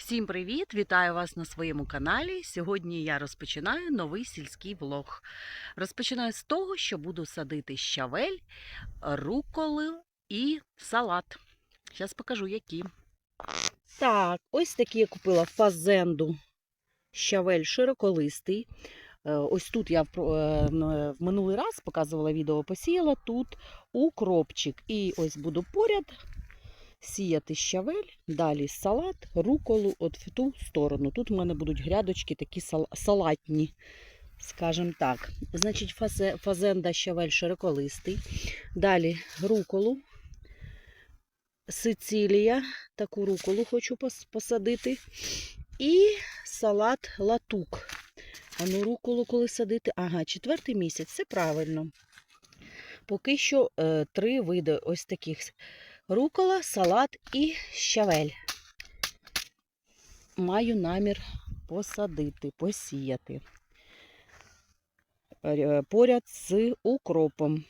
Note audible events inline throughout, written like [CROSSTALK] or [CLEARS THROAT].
Всім привіт! Вітаю вас на своєму каналі. Сьогодні я розпочинаю новий сільський влог. Розпочинаю з того, що буду садити щавель, руколи і салат. Зараз покажу, які. Так, ось такі я купила фазенду щавель широколистий. Е, Ось тут я е, м- в минулий раз показувала відео, посіяла тут укропчик. І ось буду поряд сіяти щавель, далі салат, руколу от в ту сторону. Тут в мене будуть грядочки такі сал- салатні, скажімо так. Значить, фазе- фазенда щавель широколистий. Далі руколу, сицилія, таку руколу хочу пос- посадити. І салат латук. А ну руколу коли садити? Ага, четвертий місяць, це правильно. Поки що е, три види ось таких рукола, салат і щавель. Маю намір посадити, посіяти Е, поряд з укропом.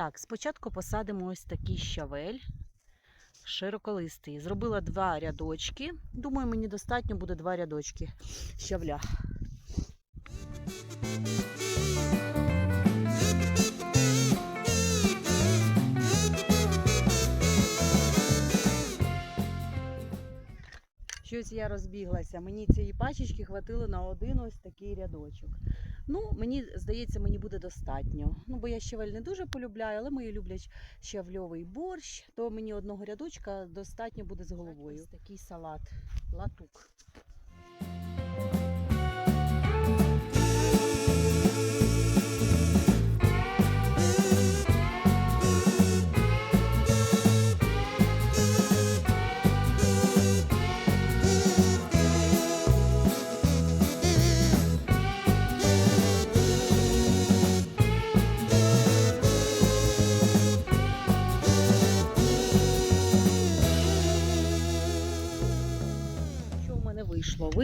Так, спочатку посадимо ось такий щавель широколистий. Зробила два рядочки. Думаю, мені достатньо буде два рядочки щавля. Щось я розбіглася. Мені цієї пачечки хватило на один ось такий рядочок. Ну, мені здається, мені буде достатньо. Ну, бо я щавель не дуже полюбляю, але мої люблять щавльовий борщ, то мені одного рядочка достатньо буде з головою. Ось такий салат, латук.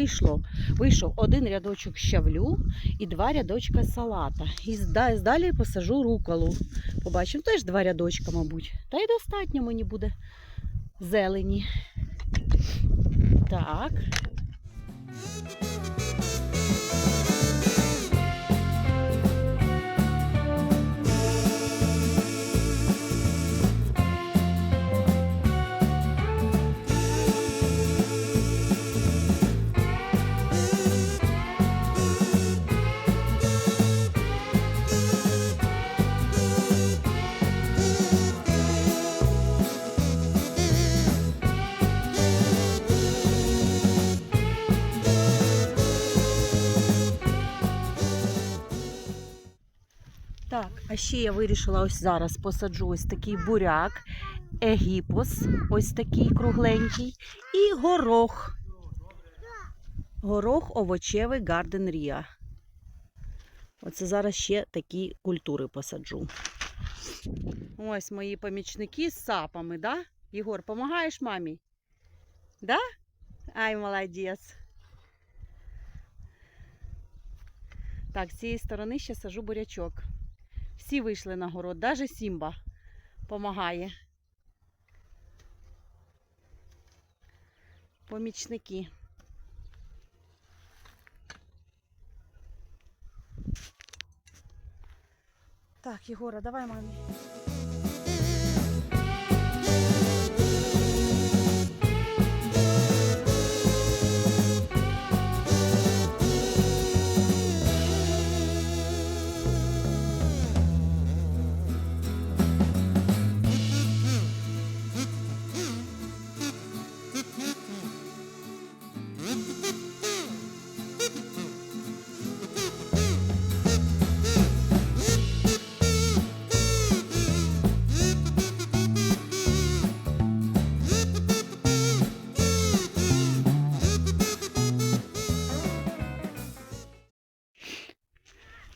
Вийшло? Вийшов один рядочок щавлю і два рядочка салата. І далі посажу руколу. Побачимо теж два рядочка, мабуть. Та й достатньо мені буде зелені. Так. А ще я вирішила ось зараз посаджу ось такий буряк, егіпос, ось такий кругленький, і горох. Горох овочевий Garden Ria. Оце зараз ще такі культури посаджу. Ось мої помічники з сапами, да? Єгор, допомагаєш мамі? Да? Ай, молодець. Так, з цієї сторони ще сажу бурячок. Всі вийшли на город, навіть Сімба допомагає. Помічники. Так, Єгора, давай мамі.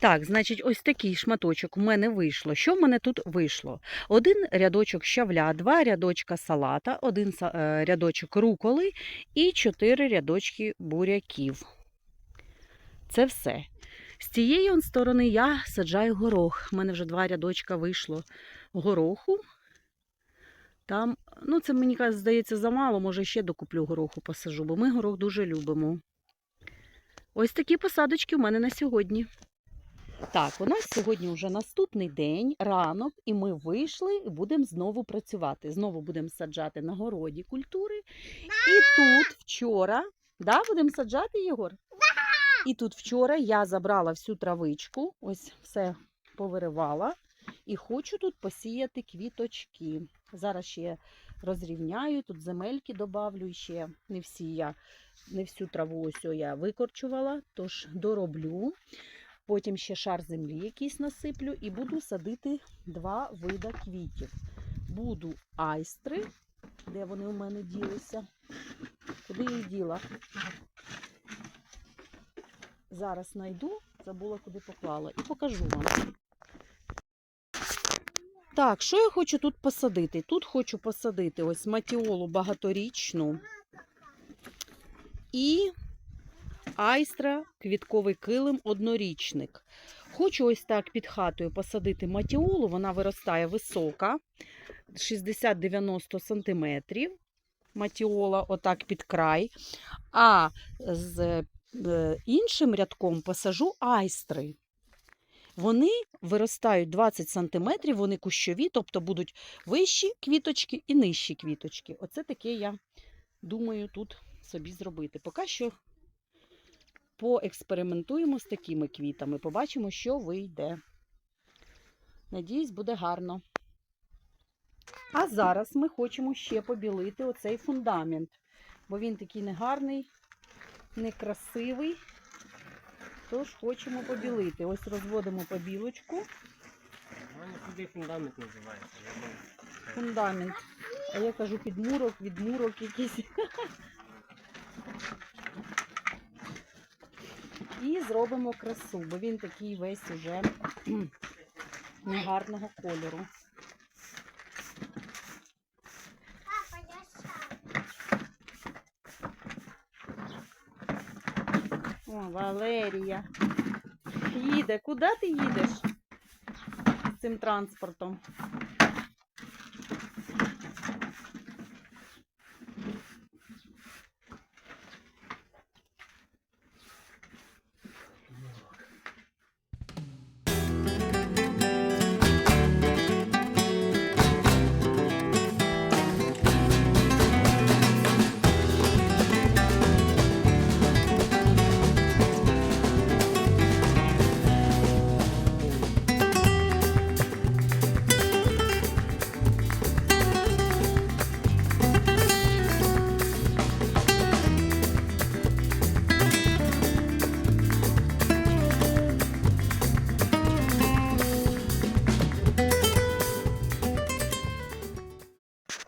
Так, значить, ось такий шматочок у мене вийшло. Що в мене тут вийшло? Один рядочок щавля, два рядочка салата, один е, рядочок руколи і чотири рядочки буряків. Це все. З цієї он сторони я саджаю горох. У мене вже два рядочка вийшло гороху. Там, ну, це мені здається, замало, може ще докуплю гороху посажу, бо ми горох дуже любимо. Ось такі посадочки у мене на сьогодні. Так, у нас сьогодні вже наступний день, ранок, і ми вийшли і будемо знову працювати. Знову будемо саджати на городі культури. І тут вчора, да, будемо саджати, Єгор? І тут вчора я забрала всю травичку, ось все повиривала. І хочу тут посіяти квіточки. Зараз ще розрівняю, тут земельки добавлю і ще не всі я, не всю траву ось я викорчувала, тож дороблю. Потім ще шар землі якийсь насиплю і буду садити два вида квітів. Буду айстри, де вони у мене ділися. Куди їх діла? Зараз знайду, забула, куди поклала, і покажу вам. Так, що я хочу тут посадити? Тут хочу посадити ось матіолу багаторічну і айстра, квітковий килим, однорічник. Хочу ось так під хатою посадити матіолу, вона виростає висока, 60-90 сантиметрів. Матіола отак під край. А з е, іншим рядком посажу айстри. Вони виростають 20 сантиметрів, вони кущові, тобто будуть вищі квіточки і нижчі квіточки. Оце таке я думаю тут собі зробити. Поки що поекспериментуємо з такими квітами, побачимо, що вийде. Надіюсь, буде гарно. А зараз ми хочемо ще побілити оцей фундамент, бо він такий негарний, некрасивий. Тож хочемо побілити. Ось розводимо побілочку. Туди фундамент називається. Фундамент. А я кажу підмурок, відмурок якийсь. І зробимо красу, бо він такий весь уже негарного кольору. О, Валерія. Їде. Куди ти їдеш цим транспортом?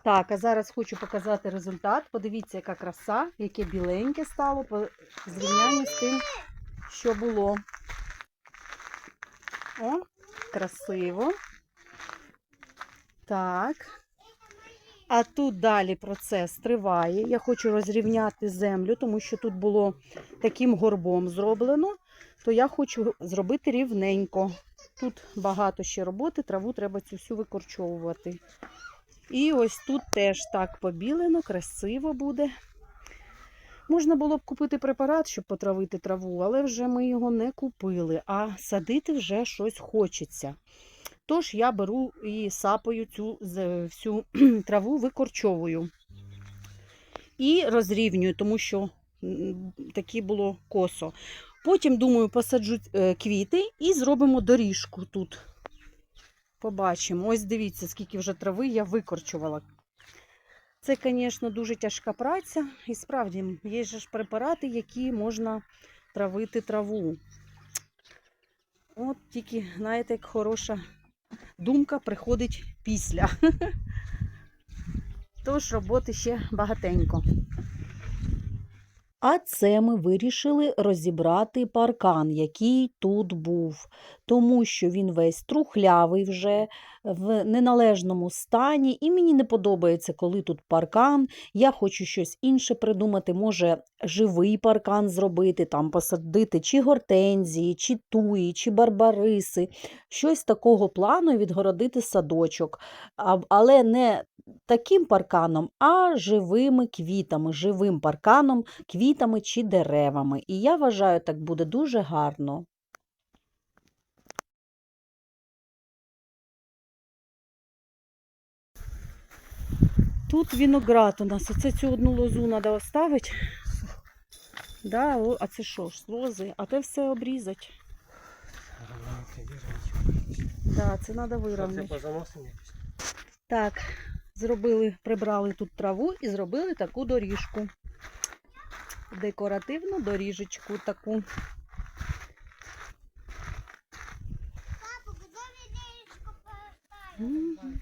Так, а зараз хочу показати результат. Подивіться, яка краса, яке біленьке стало по зрівнянню з тим, що було. О, красиво. Так. А тут далі процес триває. Я хочу розрівняти землю, тому що тут було таким горбом зроблено, то я хочу зробити рівненько. Тут багато ще роботи, траву треба цю всю викорчовувати. І ось тут теж так побілено, красиво буде. Можна було б купити препарат, щоб потравити траву, але вже ми його не купили, а садити вже щось хочеться. Тож я беру і сапаю цю всю [CLEARS THROAT] траву, викорчовую і розрівнюю, тому що такі було косо. Потім, думаю, посаджу е, квіти і зробимо доріжку тут. Побачимо. Ось дивіться, скільки вже трави я викорчувала. Це, звісно, дуже тяжка праця. І справді, є ж препарати, які можна травити траву. От тільки, знаєте, як хороша думка приходить після. [LAUGHS] Тож роботи ще багатенько. А це ми вирішили розібрати паркан, який тут був, тому що він весь трухлявий вже в неналежному стані, і мені не подобається, коли тут паркан. Я хочу щось інше придумати, може живий паркан зробити, там посадити чи гортензії, чи туї, чи барбариси, щось такого плану відгородити садочок, але не таким парканом, а живими квітами, живим парканом, квітами чи деревами. І я вважаю, так буде дуже гарно. Тут виноград у нас. Оце цю одну лозу треба оставити. Да, о, а це що ж, лози? А те все обрізати. Да, це треба Це вирівняти. Так, зробили, прибрали тут траву і зробили таку доріжку. Декоративну доріжечку таку. Мгм.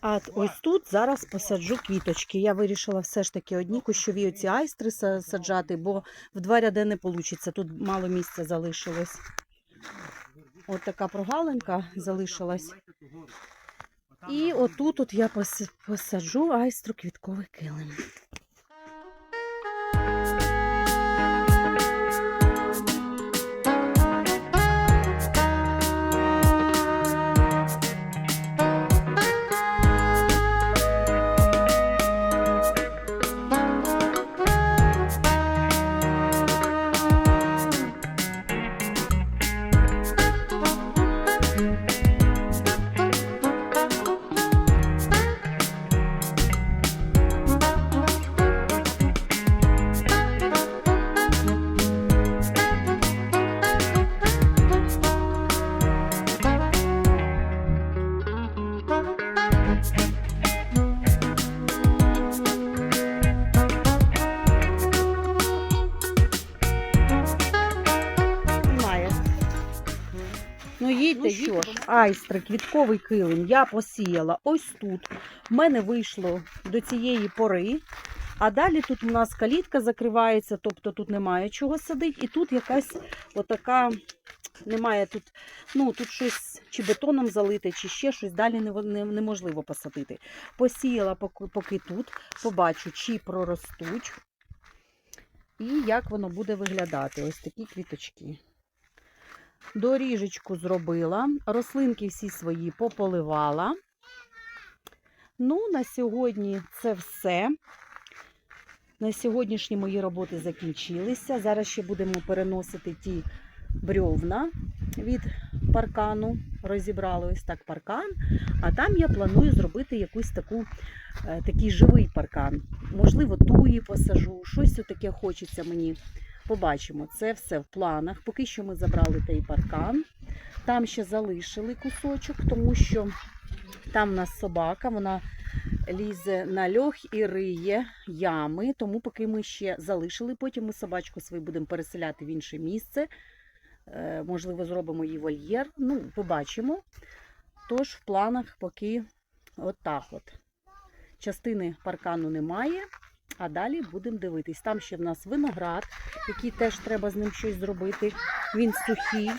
А ось тут зараз посаджу квіточки. Я вирішила все ж таки одні кущові оці айстри саджати, бо в два ряди не вийде. Тут мало місця залишилось. От така прогалинка залишилась. І отут от я посаджу айстру квітковий килим. Ну їдьте, що ж, айстри, квітковий килим я посіяла ось тут. У мене вийшло до цієї пори. А далі тут у нас калітка закривається, тобто тут немає чого садити. І тут якась отака, немає тут, ну тут щось чи бетоном залите, чи ще щось, далі не, не- неможливо посадити. Посіяла поки, поки тут, побачу, чи проростуть. І як воно буде виглядати. Ось такі квіточки. Доріжечку зробила, рослинки всі свої пополивала. Ну, на сьогодні це все. На сьогоднішні мої роботи закінчилися. Зараз ще будемо переносити ті брьовна від паркану. Розібрали ось так паркан. А там я планую зробити якусь таку, е, такий живий паркан. Можливо, туї посажу, щось таке хочеться мені. Побачимо, це все в планах. Поки що ми забрали той паркан. Там ще залишили кусочок, тому що там у нас собака, вона лізе на льох і риє ями. Тому поки ми ще залишили, потім ми собачку свою будемо переселяти в інше місце. Е, Можливо, зробимо їй вольєр. Ну, побачимо. Тож в планах поки от от. частини паркану немає. А далі будемо дивитись. Там ще в нас виноград, який теж треба з ним щось зробити. Він сухий.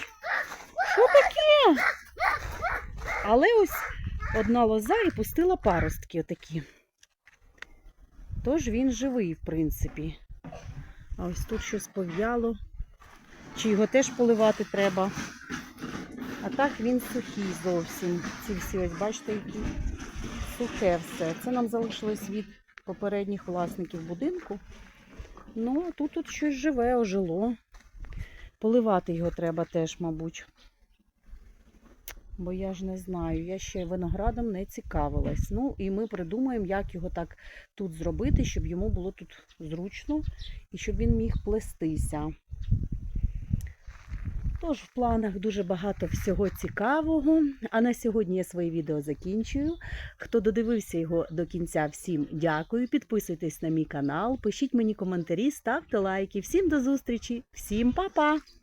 Що таке? Але ось одна лоза і пустила паростки отакі. Тож він живий, в принципі. А ось тут щось пов'яло. Чи його теж поливати треба? А так він сухий зовсім. Ці всі, ось бачите, які сухе все. Це нам залишилось від попередніх власників будинку. Ну, тут, тут щось живе, ожило. Поливати його треба теж, мабуть. Бо я ж не знаю, я ще виноградом не цікавилась. Ну, і ми придумаємо, як його так тут зробити, щоб йому було тут зручно і щоб він міг плестися. Тож в планах дуже багато всього цікавого. А на сьогодні я своє відео закінчую. Хто додивився його до кінця, всім дякую. Підписуйтесь на мій канал, пишіть мені коментарі, ставте лайки. Всім до зустрічі, всім па-па!